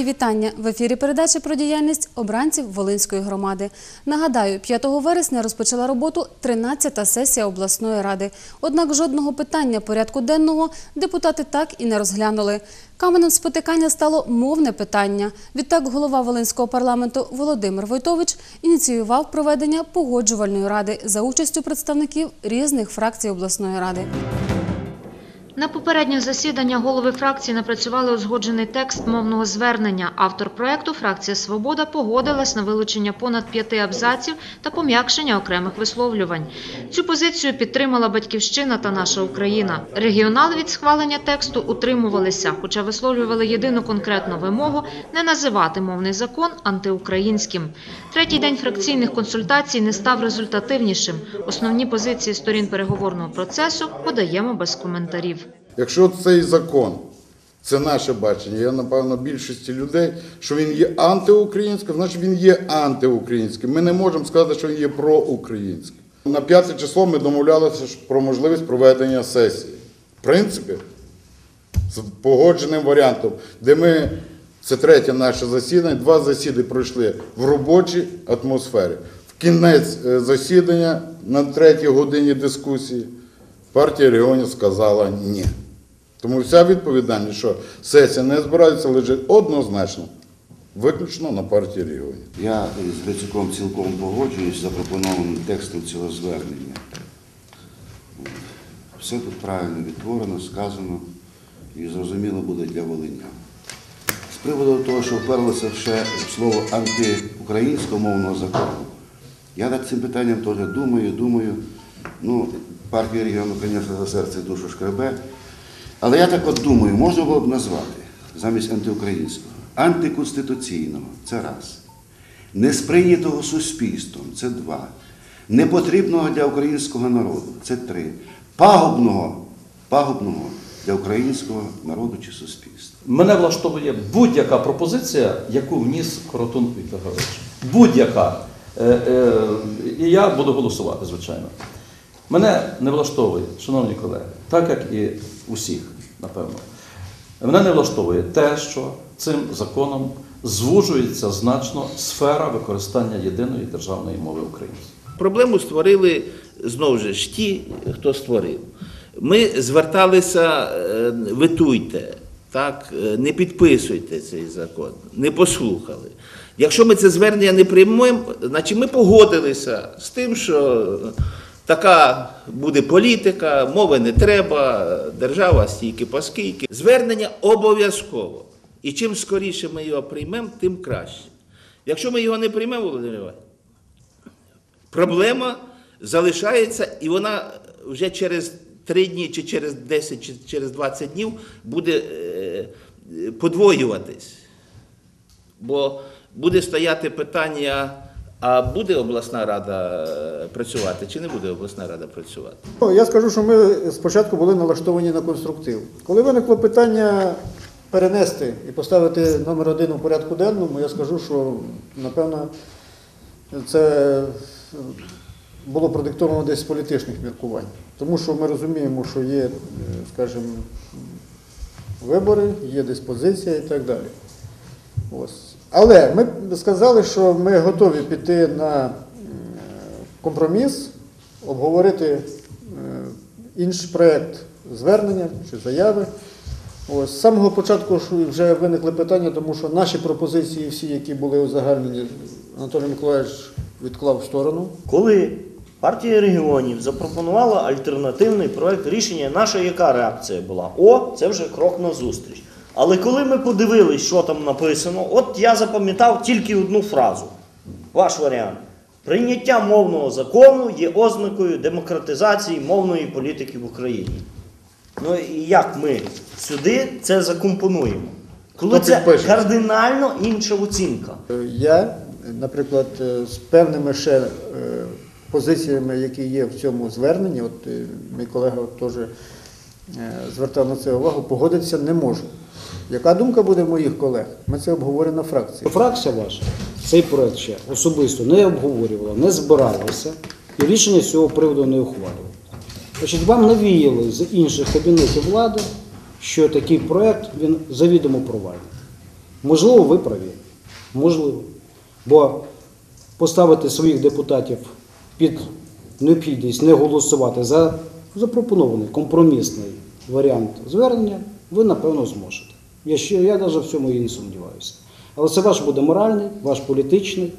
Мої вітання в ефірі передачі про діяльність обранців Волинської громади. Нагадаю, 5 вересня розпочала роботу 13-та сесія обласної ради. Однак жодного питання порядку денного депутати так і не розглянули. Каменем спотикання стало мовне питання. Відтак голова Волинського парламенту Володимир Войтович ініціював проведення погоджувальної ради за участю представників різних фракцій обласної ради. На попереднє засідання голови фракції напрацювали узгоджений текст мовного звернення. Автор проекту фракція Свобода погодилась на вилучення понад п'яти абзаців та пом'якшення окремих висловлювань. Цю позицію підтримала батьківщина та наша Україна. Регіонали від схвалення тексту утримувалися, хоча висловлювали єдину конкретну вимогу не називати мовний закон антиукраїнським. Третій день фракційних консультацій не став результативнішим. Основні позиції сторін переговорного процесу подаємо без коментарів. Якщо цей закон, це наше бачення, я напевно більшості людей, що він є антиукраїнським, значить він є антиукраїнським. Ми не можемо сказати, що він є проукраїнським. На п'яте число ми домовлялися про можливість проведення сесії. В принципі, з погодженим варіантом, де ми, це третє наше засідання, два засіди пройшли в робочій атмосфері. В кінець е, засідання на третій годині дискусії партія регіонів сказала ні. Тому вся відповідальність, що сесія не збирається, лежить однозначно, виключно на партії регіонів. Я з Грицюком цілком погоджуюсь з запропонованим текстом цього звернення. Все тут правильно відтворено, сказано і зрозуміло буде для волинян. З приводу того, що вперлося ще слово антиукраїнського мовного закону, я над цим питанням теж думаю, думаю. Ну, партія регіону, звісно, за серце і душу шкребе. Але я так от думаю, можна було б назвати замість антиукраїнського, антиконституційного це раз. Несприйнятого суспільством це два. Непотрібного для українського народу це три. Пагубного, пагубного для українського народу чи суспільства. Мене влаштовує будь-яка пропозиція, яку вніс Коротун Віктор Григорович. Будь-яка. Е, е, І я буду голосувати, звичайно. Мене не влаштовує, шановні колеги, так як і усіх, напевно. Мене не влаштовує те, що цим законом звужується значно сфера використання єдиної державної мови України. Проблему створили знову ж ті, хто створив. Ми зверталися, е, витуйте, так, е, не підписуйте цей закон, не послухали. Якщо ми це звернення не приймемо, значить ми погодилися з тим, що така буде політика, мови не треба, держава стільки поскільки. Звернення обов'язково. І чим скоріше ми його приймемо, тим краще. Якщо ми його не приймемо, Володимир Іванович, проблема залишається, і вона вже через 3 дні, чи через 10, чи через 20 днів буде е, подвоюватись. Бо буде стояти питання, а буде обласна рада е, працювати, чи не буде обласна рада працювати? Ну, Я скажу, що ми спочатку були налаштовані на конструктив. Коли виникло питання перенести і поставити номер один у порядку денному, я скажу, що напевно це було продиктовано десь з політичних міркувань. Тому що ми розуміємо, що є, е, скажімо, вибори, є диспозиція і так далі. Ось. Але ми сказали, що ми готові піти на е, компроміс, обговорити е, інший проєкт звернення чи заяви. Ось. З самого початку вже виникли питання, тому що наші пропозиції, всі, які були узагальнені, Анатолій Миколаївич відклав в сторону. Коли партія регіонів запропонувала альтернативний проект рішення, наша яка реакція була? О, це вже крок на зустріч. Але коли ми подивились, що там написано, от я запам'ятав тільки одну фразу. Ваш варіант. Прийняття мовного закону є ознакою демократизації мовної політики в Україні. Ну і як ми сюди це закомпонуємо? Коли це кардинально інша оцінка. Е, Я, наприклад, е, з певними ще е, позиціями, які є в цьому зверненні, от мій колега теж звертав на це увагу, погодитися не можу. Яка думка буде моїх колег? Ми це обговоримо на фракції. Фракція ваша цей проект ще особисто не обговорювала, не збиралася і рішення з цього приводу не ухвалювала. Значить, вам навіяли з інших кабінетів влади, що такий проект він завідомо провальний. Можливо, ви праві. Можливо. Бо поставити своїх депутатів під необхідність не голосувати за запропонований компромісний варіант звернення, ви напевно зможете. Я ще я навіть в цьому і не сумніваюся. Але це ваш буде моральний, ваш політичний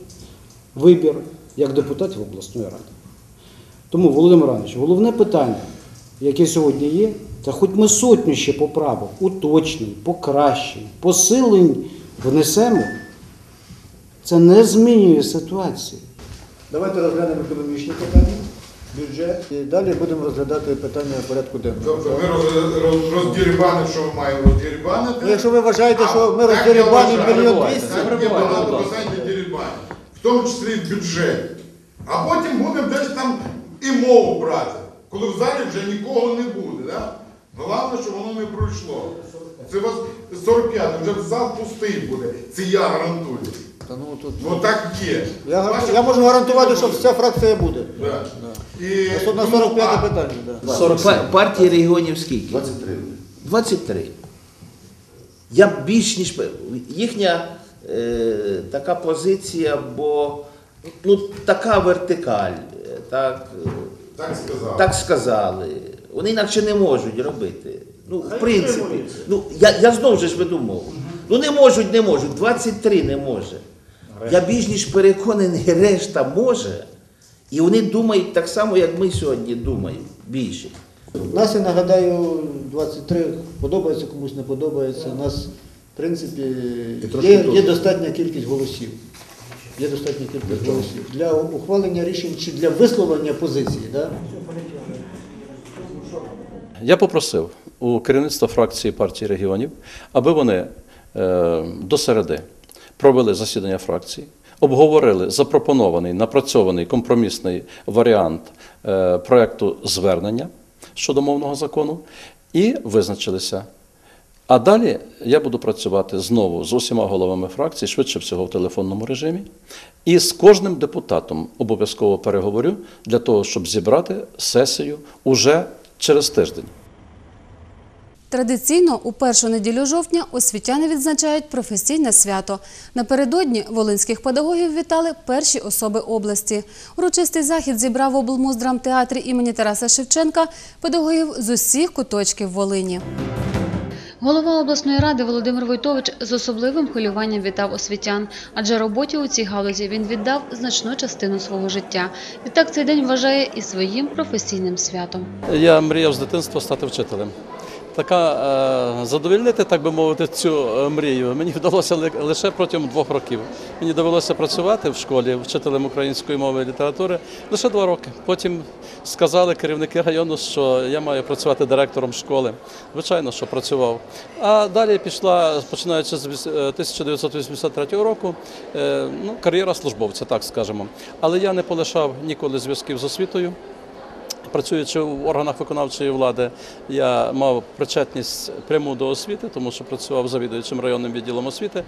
вибір як депутатів обласної ради. Тому, Володимир Іванович, головне питання, яке сьогодні є, це хоч ми сотню ще поправок, уточнень, покращень, посилень внесемо, це не змінює ситуацію. Давайте розглянемо економічні питання, бюджет. І далі будемо розглядати питання порядку денного. Тобто ми роз- роз- роздірібанимо, що ми маємо роздірібанити. Ну, якщо ви вважаєте, що ми роздерибанимо мільйон двісті, Так, є багато питань в тому числі і бюджет. А потім будемо десь там і мову брати, коли в залі вже нікого не буде. Да? Головне, щоб воно не пройшло. Це у вас 45, вже зал пустий буде. Це я гарантую. Та ну, тут, Ну так є. я, гар- я можу гарантувати, що вся фракція буде. Да. І, На 45 питання. Да. 40 па- партії регіонів скільки? 23. 23. Я більш ніж їхня е, така позиція, бо ну, така вертикаль, е, так, е, Так сказав. так сказали. Вони інакше не можуть робити. Ну, в принципі, ну, я, я знову ж веду мову. Ну не можуть, не можуть. 23 не може. Я більш ніж переконаний, решта може. І вони думають так само, як ми сьогодні думаємо. Більше. Нас, я нагадаю, 23 подобається, комусь не подобається. У нас, в принципі, є, є достатня кількість голосів. Є достатня кількість голосів для ухвалення рішень чи для висловлення позиції. Да? Я попросив у керівництва фракції партії регіонів, аби вони е, до середи провели засідання фракції, обговорили запропонований, напрацьований компромісний варіант е, проекту звернення щодо мовного закону і визначилися. А далі я буду працювати знову з усіма головами фракцій, швидше всього в телефонному режимі, і з кожним депутатом обов'язково переговорю для того, щоб зібрати сесію уже через тиждень. Традиційно у першу неділю жовтня освітяни відзначають професійне свято. Напередодні волинських педагогів вітали перші особи області. Урочистий захід зібрав в облмуздрамтеатрі імені Тараса Шевченка педагогів з усіх куточків Волині. Голова обласної ради Володимир Войтович з особливим хвилюванням вітав освітян, адже роботі у цій галузі він віддав значну частину свого життя. Відтак цей день вважає і своїм професійним святом. Я мріяв з дитинства стати вчителем. Така е, задовольнити, так би мовити, цю е, мрію мені вдалося ли- лише протягом двох років. Мені довелося працювати в школі вчителем української мови і літератури лише два роки. Потім сказали керівники району, що я маю працювати директором школи. Звичайно, що працював. А далі пішла, починаючи з віс- е, 1983 року, ну, кар'єра службовця, так скажемо. Але я не полишав ніколи зв'язків з освітою. Працюючи в органах виконавчої влади, я мав причетність пряму до освіти, тому що працював завідуючим районним відділом освіти.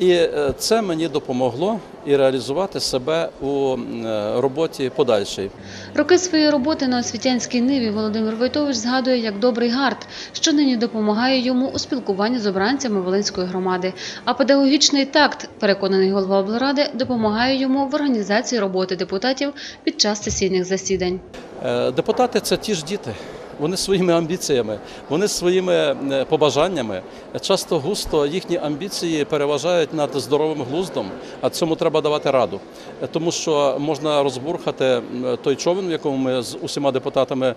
І е, це мені допомогло і реалізувати себе у е, роботі подальшій. Роки своєї роботи на освітянській ниві Володимир Войтович згадує як добрий гард, що нині допомагає йому у спілкуванні з обранцями Волинської громади. А педагогічний такт, переконаний голова облради, допомагає йому в організації роботи депутатів під час сесійних засідань. Е, Депутати це ті ж діти. Вони своїми амбіціями, вони своїми е, побажаннями. Часто густо їхні амбіції переважають над здоровим глуздом, а цьому треба давати раду. Е, Тому що можна розбурхати той човен, в якому ми з усіма депутатами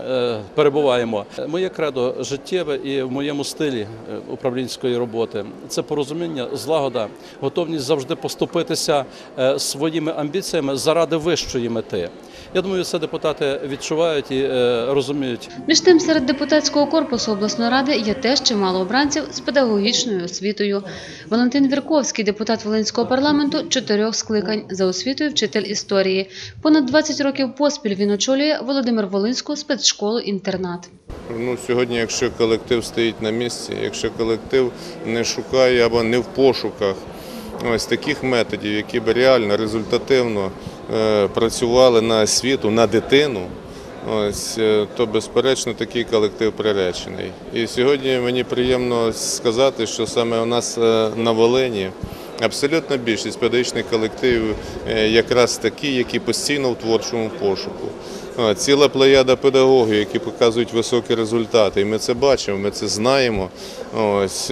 е, перебуваємо. Моє кредо життєве і в моєму стилі управлінської роботи це порозуміння, злагода, готовність завжди поступитися своїми амбіціями заради вищої мети. Я думаю, це депутати відчувають і розуміють. Між тим, серед депутатського корпусу обласної ради є теж чимало обранців з педагогічною освітою. Валентин Вірковський, депутат Волинського парламенту, чотирьох скликань за освітою вчитель історії. Понад 20 років поспіль він очолює Володимир Волинську спецшколу-інтернат. Ну, сьогодні, якщо колектив стоїть на місці, якщо колектив не шукає або не в пошуках ось таких методів, які б реально результативно е, працювали на освіту, на дитину, ось, е, то безперечно такий колектив приречений. І сьогодні мені приємно сказати, що саме у нас е, на Волині абсолютна більшість педагогічних колективів е, якраз такі, які постійно в творчому пошуку. Ціла плеяда педагогів, які показують високі результати. І ми це бачимо, ми це знаємо. Ось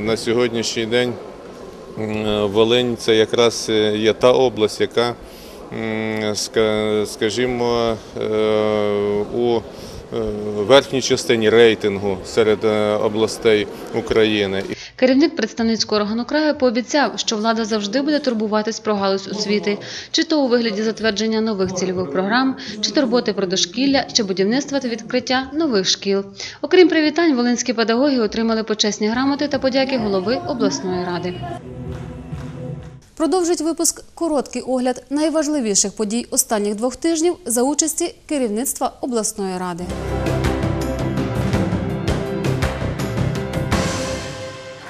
на сьогоднішній день Волинь це якраз є та область, яка, скажімо, е, у е, верхній частині рейтингу серед е, областей України. Керівник представницького органу краю пообіцяв, що влада завжди буде турбуватись про галузь освіти, чи то у вигляді затвердження нових цільових програм, чи турботи про дошкілля, чи будівництва та відкриття нових шкіл. Окрім привітань, волинські педагоги отримали почесні грамоти та подяки голови обласної ради. Продовжить випуск короткий огляд найважливіших подій останніх двох тижнів за участі керівництва обласної ради.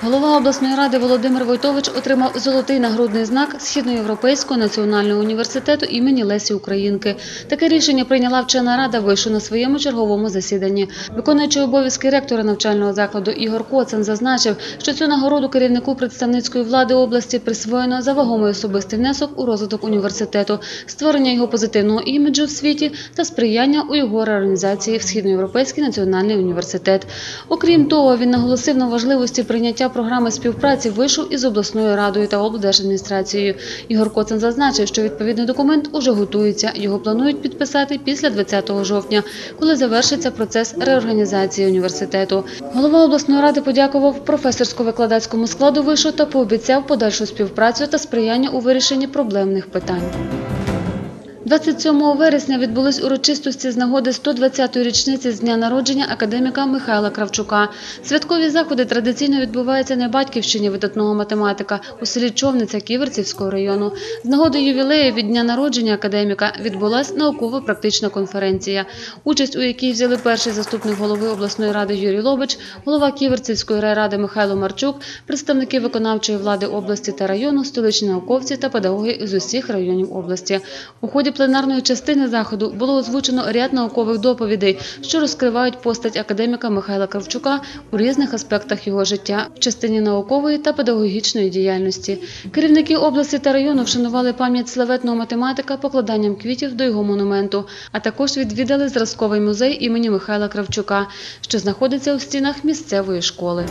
Голова обласної ради Володимир Войтович отримав золотий нагрудний знак Східноєвропейського національного університету імені Лесі Українки. Таке рішення прийняла вчена рада вишу на своєму черговому засіданні. Виконуючий обов'язки ректора навчального закладу Ігор Коцен зазначив, що цю нагороду керівнику представницької влади області присвоєно за вагомий особистий внесок у розвиток університету, створення його позитивного іміджу в світі та сприяння у його реорганізації в Східноєвропейський національний університет. Окрім того, він наголосив на важливості прийняття програми співпраці вишу із обласною радою та облдержадміністрацією. Ігор Коцен зазначив, що відповідний документ уже готується. Його планують підписати після 20 жовтня, коли завершиться процес реорганізації університету. Голова обласної ради подякував професорсько-викладацькому складу вишу та пообіцяв подальшу співпрацю та сприяння у вирішенні проблемних питань. 27 вересня відбулись урочистості з нагоди 120-ї річниці з дня народження академіка Михайла Кравчука. Святкові заходи традиційно відбуваються на батьківщині видатного математика у селі Човниця Ківерцівського району. З нагоди ювілею від дня народження академіка відбулась науково-практична конференція, участь у якій взяли перший заступник голови обласної ради Юрій Лобич, голова Ківерцівської райради Михайло Марчук, представники виконавчої влади області та району, столичні науковці та педагоги з усіх районів області. У ході пленарної частини заходу було озвучено ряд наукових доповідей, що розкривають постать академіка Михайла Кравчука у різних аспектах його життя в частині наукової та педагогічної діяльності. Керівники області та району вшанували пам'ять славетного математика покладанням квітів до його монументу, а також відвідали зразковий музей імені Михайла Кравчука, що знаходиться у стінах місцевої школи.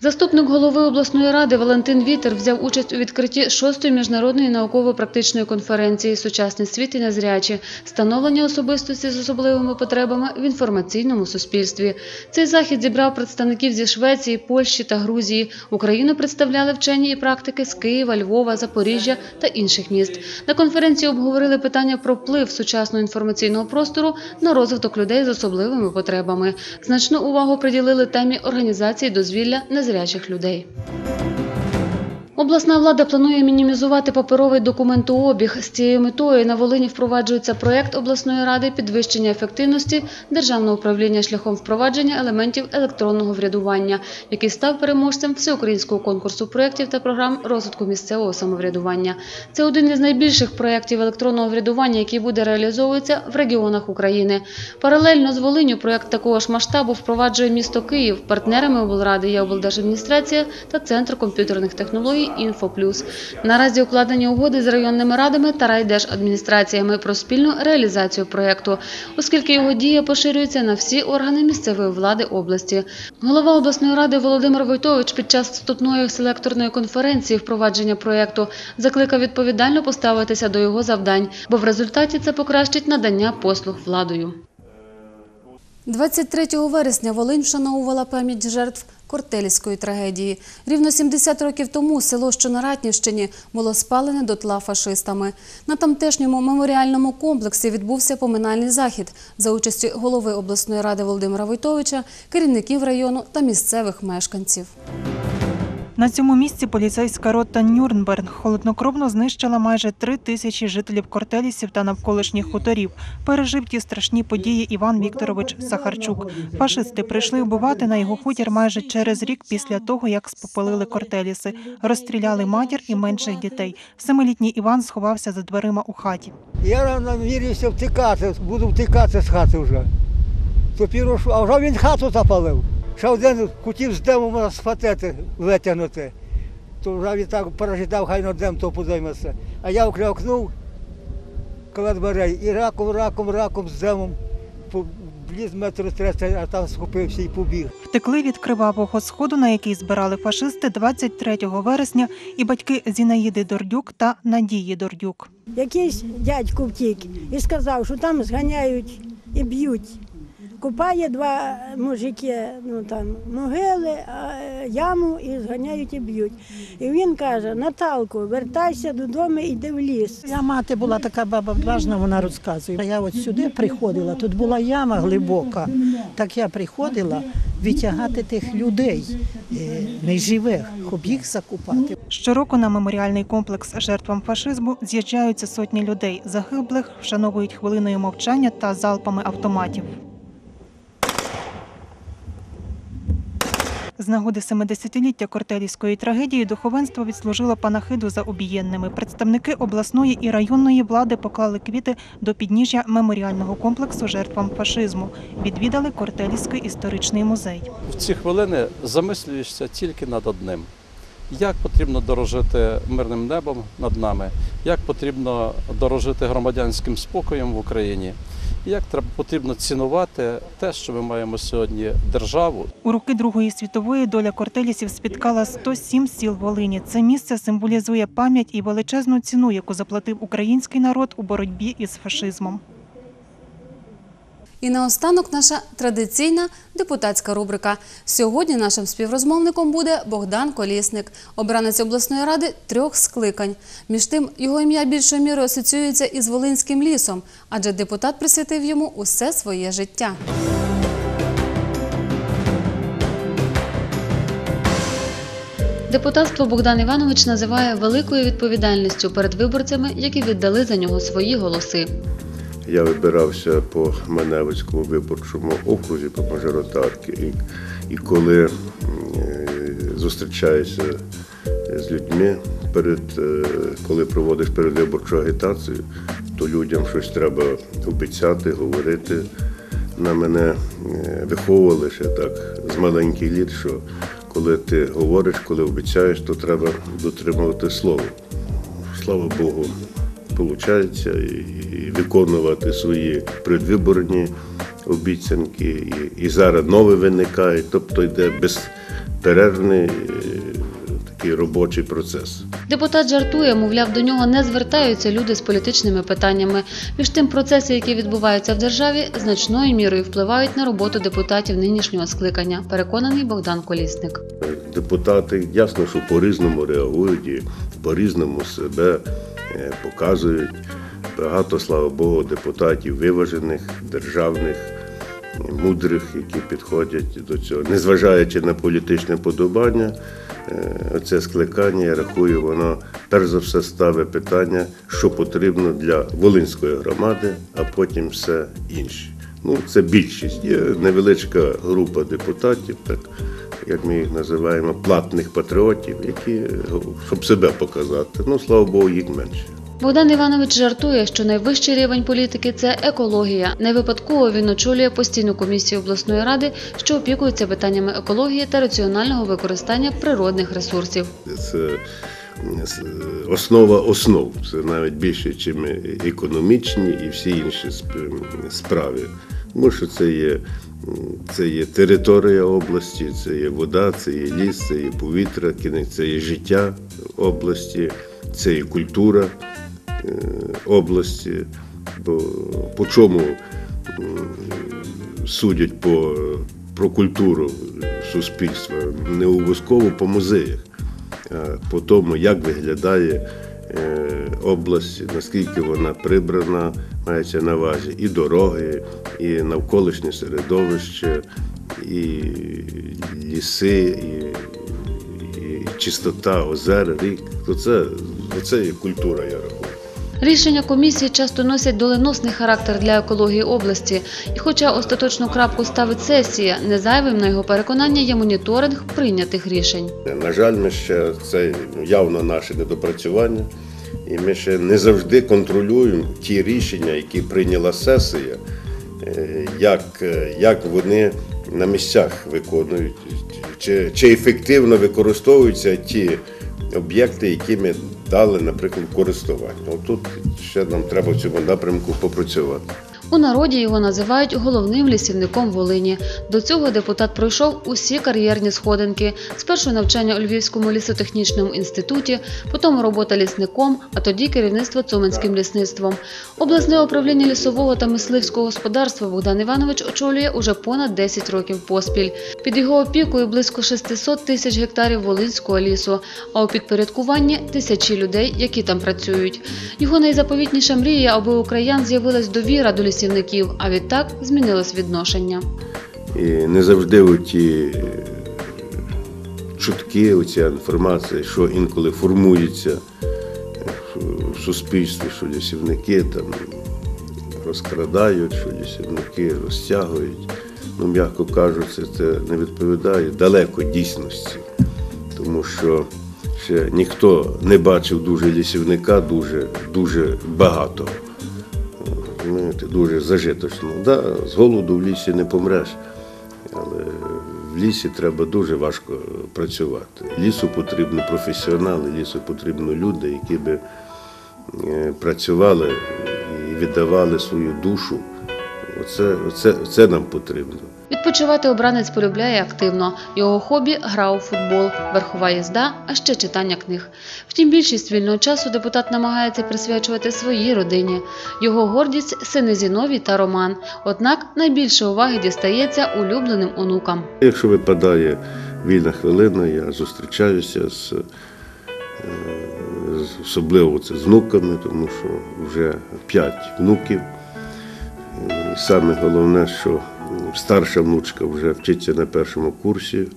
Заступник голови обласної ради Валентин Вітер взяв участь у відкритті шостої міжнародної науково-практичної конференції Сучасний світ і незрячі становлення особистості з особливими потребами в інформаційному суспільстві. Цей захід зібрав представників зі Швеції, Польщі та Грузії. Україну представляли вчені і практики з Києва, Львова, Запоріжжя та інших міст. На конференції обговорили питання про вплив сучасного інформаційного простору на розвиток людей з особливими потребами. Значну увагу приділили темі організації дозвілля незрячих людей. Обласна влада планує мінімізувати паперовий документообіг. З цією метою на Волині впроваджується проект обласної ради підвищення ефективності державного управління шляхом впровадження елементів електронного врядування, який став переможцем всеукраїнського конкурсу проєктів та програм розвитку місцевого самоврядування. Це один із найбільших проєктів електронного врядування, який буде реалізовуватися в регіонах України. Паралельно з Волиню проєкт такого ж масштабу впроваджує місто Київ. Партнерами облради є облдержадміністрація та Центр комп'ютерних технологій «Інфоплюс». Наразі укладені угоди з районними радами та райдержадміністраціями про спільну реалізацію проєкту, оскільки його дія поширюється на всі органи місцевої влади області. Голова обласної ради Володимир Войтович під час вступної селекторної конференції впровадження проєкту закликав відповідально поставитися до його завдань, бо в результаті це покращить надання послуг владою. 23 вересня Волинь вшановувала пам'ять жертв Кортельської трагедії. Рівно 70 років тому село, що на Ратнівщині, було спалене дотла фашистами. На тамтешньому меморіальному комплексі відбувся поминальний захід за участю голови обласної ради Володимира Войтовича, керівників району та місцевих мешканців. На цьому місці поліцейська рота Нюрнберг холоднокровно знищила майже три тисячі жителів Кортелісів та навколишніх хуторів. Пережив ті страшні події Іван Вікторович Сахарчук. Фашисти прийшли вбивати на його хутір майже через рік після того, як спопелили Кортеліси. Розстріляли матір і менших дітей. Семилітній Іван сховався за дверима у хаті. Я намірився втікати, буду втікати з хати вже. То пірошу, а вже він хату запалив. Ще один хотів з диму мене схватити, витягнути. То вже він так пережидав, хай на дим то подойметься. А я вклякнув коло дверей і раком, раком, раком з димом по- вліз метр тридцять, а там схопився і побіг. Втекли від кривавого сходу, на який збирали фашисти 23 вересня, і батьки Зінаїди Дордюк та Надії Дордюк. Якийсь дядько втік і сказав, що там зганяють і б'ють. Купає два мужики, ну там могили, а, яму і зганяють і б'ють. І він каже: Наталко, вертайся додому, іди в ліс. Я мати була така баба влажна, вона розказує. Я от сюди приходила, тут була яма глибока. Так я приходила витягати тих людей е, неживих, щоб їх закупати. Щороку на меморіальний комплекс жертвам фашизму з'їжджаються сотні людей. Загиблих вшановують хвилиною мовчання та залпами автоматів. З нагоди 70-ліття кортелівської трагедії духовенство відслужило панахиду за обієнними. Представники обласної і районної влади поклали квіти до підніжжя меморіального комплексу жертвам фашизму. Відвідали Кортелівський історичний музей. В ці хвилини замислюєшся тільки над одним. Як потрібно дорожити мирним небом над нами, як потрібно дорожити громадянським спокоєм в Україні, як треба потрібно цінувати те, що ми маємо сьогодні державу, У роки Другої світової доля кортелісів спіткала 107 сіл Волині. Це місце символізує пам'ять і величезну ціну, яку заплатив український народ у боротьбі із фашизмом. І наостанок наша традиційна депутатська рубрика. Сьогодні нашим співрозмовником буде Богдан Колісник, обранець обласної ради трьох скликань. Між тим, його ім'я більшою мірою асоціюється із Волинським лісом, адже депутат присвятив йому усе своє життя. Депутатство Богдан Іванович називає великою відповідальністю перед виборцями, які віддали за нього свої голоси. Я вибирався по Маневицькому виборчому окрузі по мажоритарки. І, і коли е, зустрічаєшся з людьми, перед, е, коли проводиш передвиборчу агітацію, то людям щось треба обіцяти, говорити. На мене е, виховували ще так з маленьких літ, що коли ти говориш, коли обіцяєш, то треба дотримувати слово. Слава Богу, виходить і виконувати свої предвиборні обіцянки. І, зараз нове виникає, тобто йде безперервний е, такий робочий процес. Депутат жартує, мовляв, до нього не звертаються люди з політичними питаннями. Між тим, процеси, які відбуваються в державі, значною мірою впливають на роботу депутатів нинішнього скликання. Переконаний Богдан Колісник. Депутати ясно, що по-різному реагують і по-різному себе е, показують. Багато, слава Богу, депутатів виважених, державних, е, мудрих, які підходять до цього. Незважаючи на політичне подобання, е, оце скликання, я рахую, воно перш за все ставить питання, що потрібно для Волинської громади, а потім все інше. Ну, це більшість. Є невеличка група депутатів, так як ми їх називаємо, платних патріотів, які щоб себе показати. Ну, слава Богу, їх менше. Богдан Іванович жартує, що найвищий рівень політики це екологія. Не випадково він очолює постійну комісію обласної ради, що опікується питаннями екології та раціонального використання природних ресурсів. Це основа основ. Це навіть більше, ніж економічні і всі інші справи. Тому що це є, це є територія області, це є вода, це є ліс, це є повітря, це є життя області, це є культура е, області. Бо по чому судять по, про культуру суспільства? Не обов'язково по музеях, а по тому, як виглядає е, область, наскільки вона прибрана, мається на увазі і дороги, і навколишнє середовище, і ліси, і, і чистота озер, рік, то це, це є культура, я рахую. Рішення комісії часто носять доленосний характер для екології області. І хоча остаточну крапку ставить сесія, не зайвим на його переконання є моніторинг прийнятих рішень. На жаль, ми ще це явно наше недопрацювання, і ми ще не завжди контролюємо ті рішення, які прийняла сесія, е, як, е, як вони на місцях виконують, чи, чи ефективно використовуються ті об'єкти, які ми дали, наприклад, користування. Отут ще нам треба в цьому напрямку попрацювати. У народі його називають головним лісівником Волині. До цього депутат пройшов усі кар'єрні сходинки. Спершу навчання у Львівському лісотехнічному інституті, потім робота лісником, а тоді керівництво Цуменським лісництвом. Обласне управління лісового та мисливського господарства Богдан Іванович очолює уже понад 10 років поспіль. Під його опікою близько 600 тисяч гектарів волинського лісу, а у підпорядкуванні тисячі людей, які там працюють. Його найзаповітніша мрія, аби у краян з'явилась довіра до лісівників, а відтак змінилось відношення. І не завжди оті е, чутки, оця інформація, що інколи формується е, в суспільстві, що лісівники там розкрадають, що лісівники розтягують. Ну, м'яко кажучи, це не відповідає далеко дійсності, тому що ще ніхто не бачив дуже лісівника дуже, дуже багато. Розумієте, дуже зажиточно. Да, з голоду в лісі не помреш, але в лісі треба дуже важко працювати. Лісу потрібні професіонали, лісу потрібні люди, які би е, працювали і віддавали свою душу. Оце, оце, це нам потрібно. Відпочивати обранець полюбляє активно. Його хобі гра у футбол, верхова їзда, а ще читання книг. Втім, більшість вільного часу депутат намагається присвячувати своїй родині. Його гордість сини Зіновій та Роман. Однак найбільше уваги дістається улюбленим онукам. Якщо випадає вільна хвилина, я зустрічаюся з, е, з- особливо це з внуками, тому що вже п'ять внуків. Саме головне, що старша внучка вже вчиться на першому курсі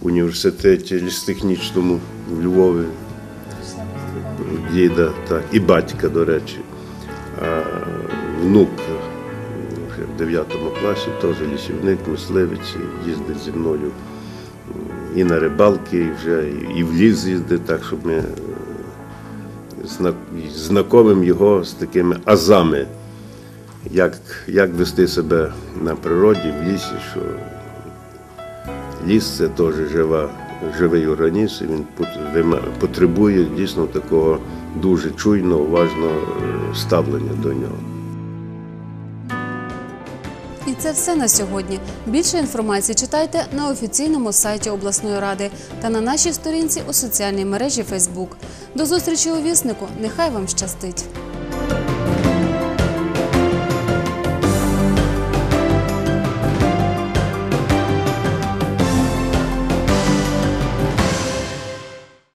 в університеті лістехнічному в Львові. Діда так, і батька, до речі. А внук вже в 9 класі, теж лісівник, мисливець, їздить зі мною і на рибалки, і вже і в ліс їздить, так, щоб ми е, знакомим його з такими азами, як, як вести себе на природі, в лісі, що ліс це теж жива, живий організм, і він пот- потребує дійсно такого дуже чуйного, уважного е, ставлення до нього. І це все на сьогодні. Більше інформації читайте на офіційному сайті обласної ради та на нашій сторінці у соціальній мережі Facebook. До зустрічі у віснику. Нехай вам щастить!